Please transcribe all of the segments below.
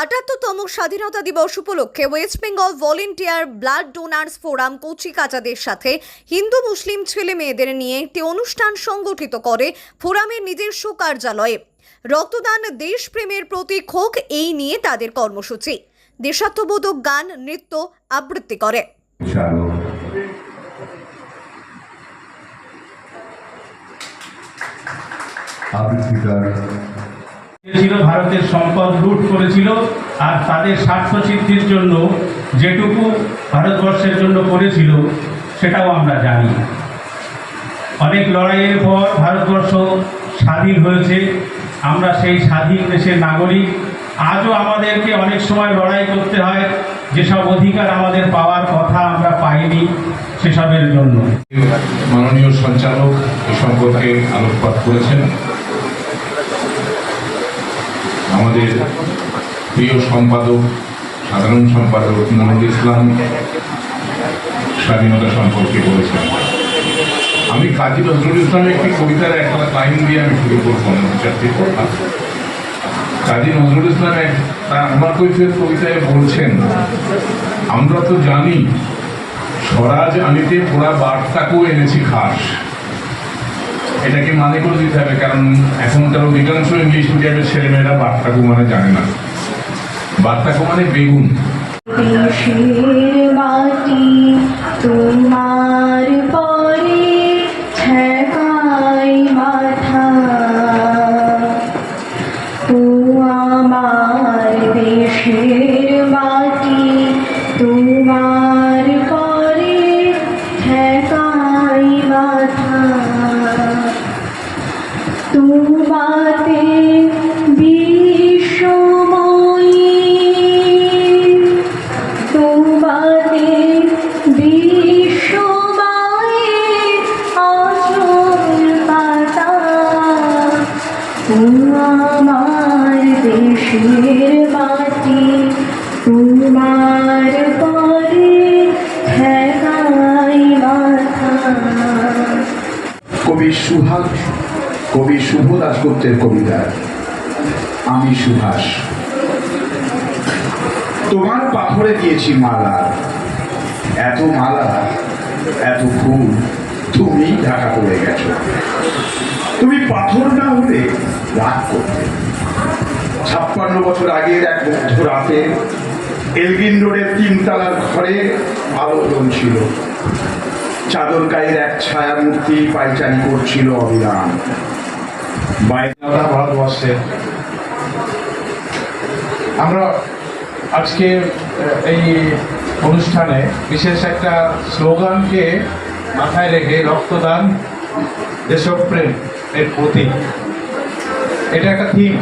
আটাত্তরতম স্বাধীনতা দিবস উপলক্ষে West Bengal volunteer blood donors forum কচি কাচাদের সাথে হিন্দু মুসলিম ছেলে মেয়েদের নিয়ে একটি অনুষ্ঠান সংগঠিত করে ফোরামের নিজস্ব কার্যালয়ে। রক্তদান দেশপ্রেমের প্রতীক হোক এই নিয়ে তাদের কর্মসূচি। দেশাত্মবোধক গান, নৃত্য আবৃত্তি করে। আবৃত্তিকার ছিল ভারতের সম্পদ লুট করেছিল আর তাদের স্বার্থ সিদ্ধির জন্য যেটুকু ভারতবর্ষের জন্য করেছিল, সেটাও আমরা জানি। অনেক লড়াইয়ের পর ভারতবর্ষ স্বাধীন হয়েছে। আমরা সেই স্বাধীন দেশের নাগরিক। আজও আমাদেরকে অনেক সময় লড়াই করতে হয়। যেসব অধিকার আমাদের পাওয়ার কথা আমরা পাইনি, সেসবের জন্য। মাননীয় সঞ্চালক এ সম্পর্কে আলোকপাত করেছেন। আমাদের প্রিয় সম্পাদক, সাধারণ সম্পাদক নজরুল ইসলাম স্বাধীনতা সম্পর্কে বলেছেন। আমি কাজী নজরুল ইসলামের একটি কবিতার একটা লাইন দিয়ে আমি শুরু করব চারটি কথা কাজী নজরুল ইসলাম এক তার আমার কৈফিয়ত কবিতায় বলছেন, আমরা তো জানি, স্বরাজ আনিতে পুরা বার্তাকেও এনেছি খাস। এটাকে মানে করে দিতে হবে, কারণ এখনকার অধিকাংশ ইংলিশ মিডিয়ামের ছেলেমেয়েরা বার্তা কুমারে জানে না। বার্তা কুমারে বেগুন কবি সুহাস, কবি শুভ দাসগুপ্তের কবিতা। আমি সুভাষ তোমার পাথরে দিয়েছি মালা। এত মালা, এত ফুল তুমি ঢাকা পড়ে গেছো। তুমি পাথর না হলে রাগ করতে ছাপ্পান্ন বছর আগের এক মধ্য রাতে এলগিন রোডের তিনতলার ঘরে আলো ছিল। চাদর গায়ের এক ছায়া মূর্তি পাইচারি করছিল অবিরাম স্বাধীনতা ভারতবর্ষের আমরা আজকে এই অনুষ্ঠানে বিশেষ একটা স্লোগানকে মাথায় রেখে রক্তদান দেশপ্রেম এর প্রতীক। এটা একটা থিম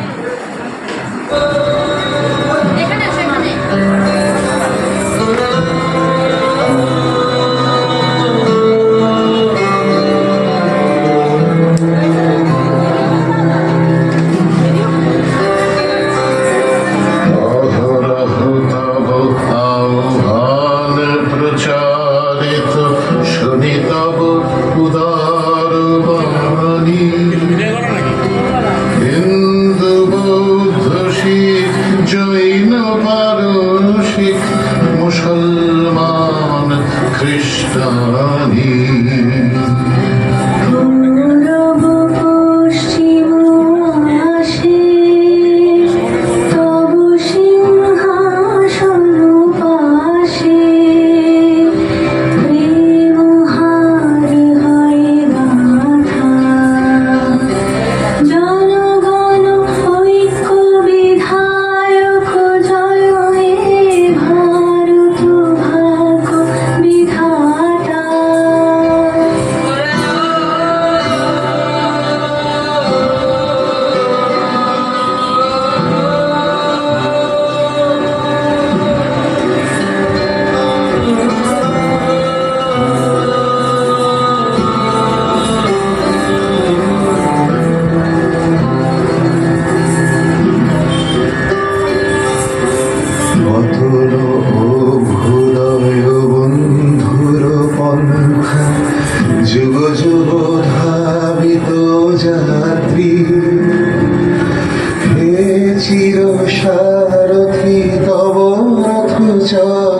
বলছো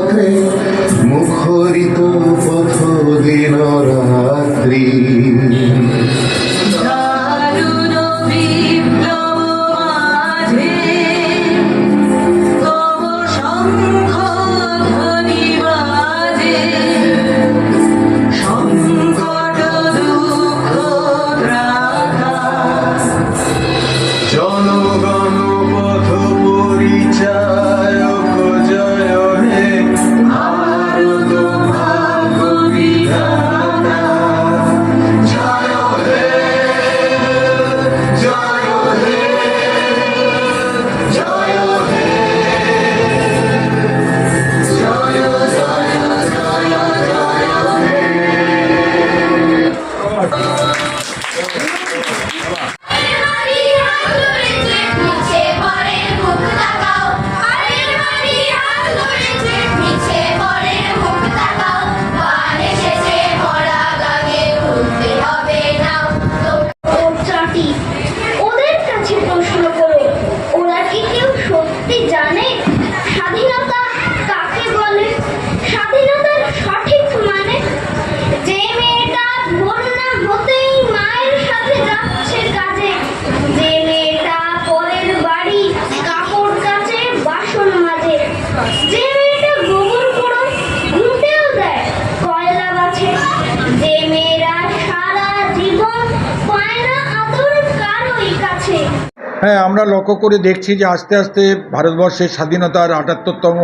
হ্যাঁ আমরা লক্ষ্য করে দেখছি যে আস্তে আস্তে ভারতবর্ষের স্বাধীনতার আটাত্তরতম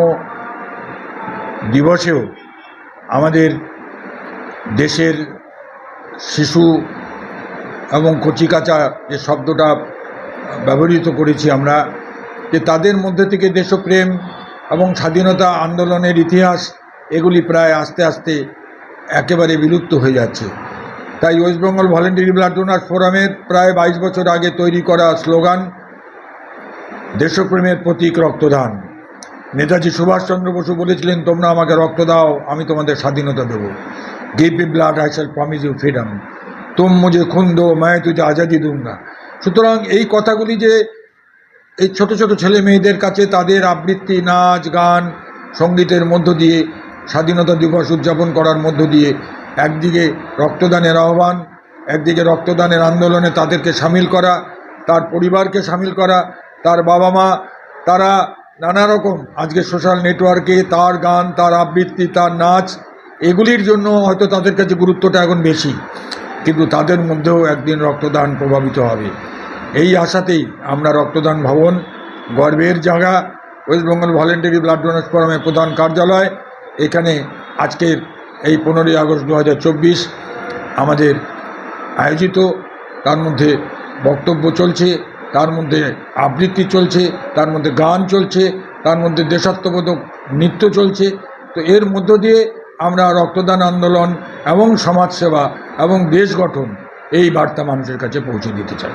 দিবসেও আমাদের দেশের শিশু এবং কচিকাচা যে শব্দটা ব্যবহৃত করেছি আমরা, যে তাদের মধ্যে থেকে দেশপ্রেম এবং স্বাধীনতা আন্দোলনের ইতিহাস, এগুলি প্রায় আস্তে আস্তে একেবারে বিলুপ্ত হয়ে যাচ্ছে। তাই ওয়েস্টবেঙ্গল ভলেন্টারি ব্লাড ডোনার ফোরামের প্রায় বাইশ বছর আগে তৈরি করা স্লোগান, দেশপ্রেমের প্রতীক রক্তদান। নেতাজি সুভাষচন্দ্র বসু বলেছিলেন, তোমরা আমাকে রক্ত দাও, আমি তোমাদের স্বাধীনতা দেবো। Give me blood I shall promise you freedom তুম মুজে খুন দো, মায় তুই আজাদি দুঙ্গা। সুতরাং এই কথাগুলি যে এই ছোট ছোট ছেলে মেয়েদের কাছে তাদের আবৃত্তি, নাচ, গান, সঙ্গীতের মধ্য দিয়ে, স্বাধীনতা দিবস উদযাপন করার মধ্য দিয়ে একদিকে রক্তদানের আহ্বান, একদিকে রক্তদানের আন্দোলনে তাদেরকে সামিল করা, তার পরিবারকে সামিল করা, তার বাবা মা তারা নানা রকম, আজকে সোশ্যাল নেটওয়ার্কে তার গান, তার আবৃত্তি, তার নাচ, এগুলির জন্য হয়তো তাদের কাছে গুরুত্বটা এখন বেশি। কিন্তু তাদের মধ্যেও একদিন রক্তদান প্রভাবিত হবে। এই আশাতেই আমরা রক্তদান ভবন, গর্বের জায়গা West Bengal voluntary blood donors ফোরামের প্রধান কার্যালয়, এখানে আজকের এই পনেরোই আগস্ট দু হাজার চব্বিশ আমাদের আয়োজিত, তার মধ্যে বক্তব্য চলছে, তার মধ্যে আবৃত্তি চলছে, তার মধ্যে গান চলছে, তার মধ্যে দেশাত্মবোধক নৃত্য চলছে। তো এর মধ্য দিয়ে আমরা রক্তদান আন্দোলন এবং সমাজসেবা এবং দেশ গঠন এই বার্তা মানুষের কাছে পৌঁছে দিতে চাই।